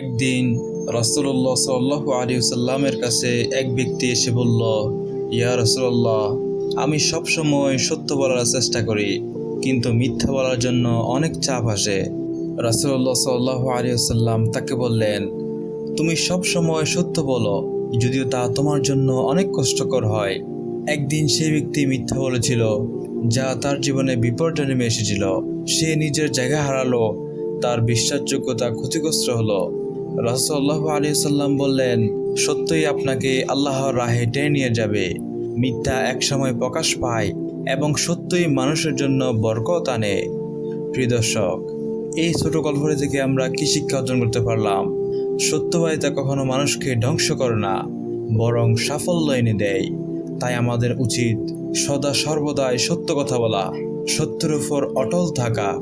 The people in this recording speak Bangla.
একদিন রাসুল্লাহ সাল্লাহ আলী সাল্লামের কাছে এক ব্যক্তি এসে বলল, ইয়া রসুল্লাহ আমি সবসময় সত্য বলার চেষ্টা করি, কিন্তু মিথ্যা বলার জন্য অনেক চাপ আসে। রাসুল্লাহ সাল্লাহ আলী সাল্লাম তাকে বললেন, তুমি সব সময় সত্য বলো, যদিও তা তোমার জন্য অনেক কষ্টকর হয়। একদিন সেই ব্যক্তি মিথ্যা বলেছিল, যা তার জীবনে বিপর্যয় নেমে এসেছিল। সে নিজের জায়গা হারালো, তার বিশ্বাসযোগ্যতা ক্ষতিগ্রস্ত হলো। রাসুল্লাহ আলী সাল্লাম বললেন, সত্যই আপনাকে আল্লাহর রাহে টেনে নিয়ে যাবে। মিথ্যা একসময় প্রকাশ পায় এবং সত্যই মানুষের জন্য বরকত আনে। প্রিয় দর্শক, এই ছোট গল্পটি থেকে আমরা কি শিক্ষা অর্জন করতে পারলাম? সত্যবাদিতা কখনো মানুষকে ধ্বংস করে না, বরং সাফল্য এনে দেয়। তাই আমাদের উচিত সদা সর্বদাই সত্য কথা বলা, সত্যের উপর অটল থাকা।